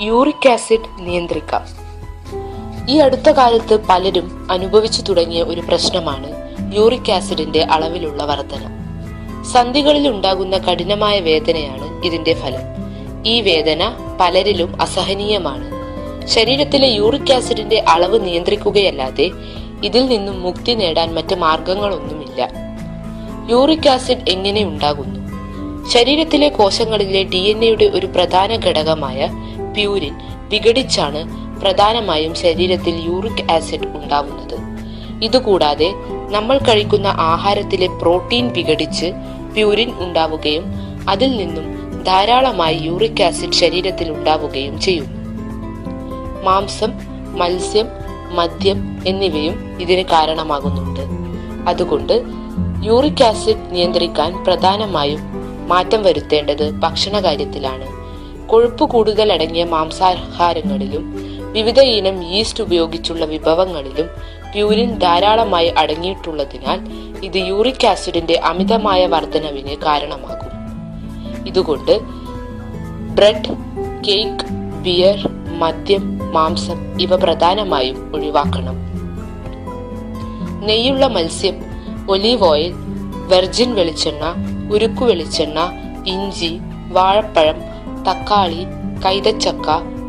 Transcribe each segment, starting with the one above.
Uric acid നിയന്ത്രിക്കാം. ഈ അടുത്ത കാലത്ത് പലരും അനുഭവിച്ചു തുടങ്ങിയ ഒരു പ്രശ്നമാണ് യൂറിക് ആസിഡിന്റെ അളവിലുള്ള വർധന. സന്ധികളിൽ ഉണ്ടാകുന്ന കഠിനമായ വേദനയാണ് ഇതിന്റെ ഫലം. ഈ വേദന പലരിലും അസഹനീയമാണ്. ശരീരത്തിലെ യൂറിക് ആസിഡിന്റെ അളവ് നിയന്ത്രിക്കുകയല്ലാതെ ഇതിൽ നിന്നും മുക്തി നേടാൻ മറ്റ് മാർഗങ്ങളൊന്നുമില്ല. യൂറിക് ആസിഡ് എങ്ങനെ ഉണ്ടാകുന്നു? ശരീരത്തിലെ കോശങ്ങളിലെ ഡി എൻ എയുടെ ഒരു പ്രധാന ഘടകമായ പ്യൂരിൻ വിഘടിച്ചാണ് പ്രധാനമായും ശരീരത്തിൽ യൂറിക് ആസിഡ് ഉണ്ടാവുന്നത്. ഇതുകൂടാതെ നമ്മൾ കഴിക്കുന്ന ആഹാരത്തിലെ പ്രോട്ടീൻ വിഘടിച്ച് പ്യൂരിൻ ഉണ്ടാവുകയും അതിൽ നിന്നും ധാരാളമായി യൂറിക് ആസിഡ് ശരീരത്തിൽ ഉണ്ടാവുകയും ചെയ്യും. മാംസം മത്സ്യം മദ്യം എന്നിവയും ഇതിന് കാരണമാകുന്നുണ്ട്. അതുകൊണ്ട് യൂറിക് ആസിഡ് നിയന്ത്രിക്കാൻ പ്രധാനമായും മാറ്റം വരുത്തേണ്ടത് ഭക്ഷണ കാര്യത്തിലാണ് കൊഴുപ്പ് കൂടുതൽ അടങ്ങിയ മാംസാഹാരങ്ങളിലും വിവിധ ഇനം ഈസ്റ്റ് ഉപയോഗിച്ചുള്ള വിഭവങ്ങളിലും പ്യൂരിൻ ധാരാളമായി അടങ്ങിയിട്ടുള്ളതിനാൽ ഇത് യൂറിക് ആസിഡിന്റെ അമിതമായ വർധനവിന് കാരണമാകും. ഇതുകൊണ്ട് ബ്രെഡ് കേക്ക് ബിയർ മദ്യം മാംസം ഇവ പ്രധാനമായും ഒഴിവാക്കണം. നെയ്യുള്ള മത്സ്യം ഒലീവ് ഓയിൽ വെർജിൻ വെളിച്ചെണ്ണ ഉരുക്കു വെളിച്ചെണ്ണ ഇഞ്ചി വാഴപ്പഴം തക്കാളി കൈതച്ചക്ക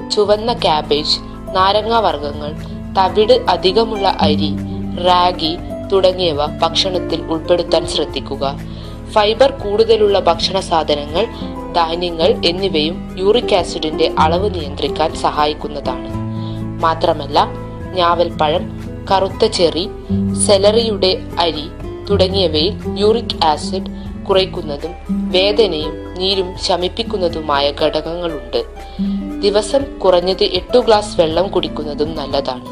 ചുവന്ന ക്യാബേജ് നാരങ്ങ വർഗങ്ങൾ തവിട് അധികമുള്ള അരി റാഗി തുടങ്ങിയവ ഭക്ഷണത്തിൽ ഉൾപ്പെടുത്താൻ ശ്രദ്ധിക്കുക. ഫൈബർ കൂടുതലുള്ള ഭക്ഷണ സാധനങ്ങൾ ധാന്യങ്ങൾ എന്നിവയും യൂറിക് ആസിഡിന്റെ അളവ് നിയന്ത്രിക്കാൻ സഹായിക്കുന്നതാണ്. മാത്രമല്ല ഞാവൽപ്പഴം കറുത്ത ചെറി സെലറിയുടെ അരി തുടങ്ങിയവയിൽ യൂറിക് ആസിഡ് കുറയ്ക്കുന്നതും വേദനയും നീരും ശമിപ്പിക്കുന്നതുമായ ഘടകങ്ങളുണ്ട്. ദിവസം കുറഞ്ഞത് എട്ടു ഗ്ലാസ് വെള്ളം കുടിക്കുന്നതും നല്ലതാണ്.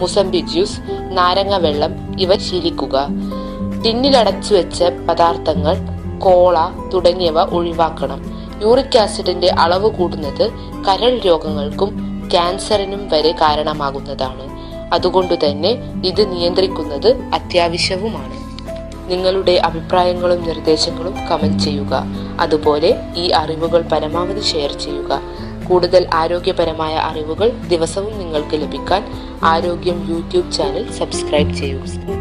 മുസംബി ജ്യൂസ് നാരങ്ങ വെള്ളം ഇവ ശീലിക്കുക. ടിന്നിലടച്ചു വെച്ച പദാർത്ഥങ്ങൾ കോള തുടങ്ങിയവ ഒഴിവാക്കണം. യൂറിക് ആസിഡിന്റെ അളവ് കൂടുന്നത് കരൾ രോഗങ്ങൾക്കും ക്യാൻസറിനും വരെ കാരണമാകുന്നതാണ്. അതുകൊണ്ട് തന്നെ ഇത് നിയന്ത്രിക്കുന്നത് അത്യാവശ്യവുമാണ്. നിങ്ങളുടെ അഭിപ്രായങ്ങളും നിർദ്ദേശങ്ങളും കമന്റ് ചെയ്യുക. അതുപോലെ ഈ അറിവുകൾ പരമാവധി ഷെയർ ചെയ്യുക. കൂടുതൽ ആരോഗ്യപരമായ അറിവുകൾ ദിവസവും നിങ്ങൾക്ക് ലഭിക്കാൻ ആരോഗ്യം യൂട്യൂബ് ചാനൽ സബ്സ്ക്രൈബ് ചെയ്യുക.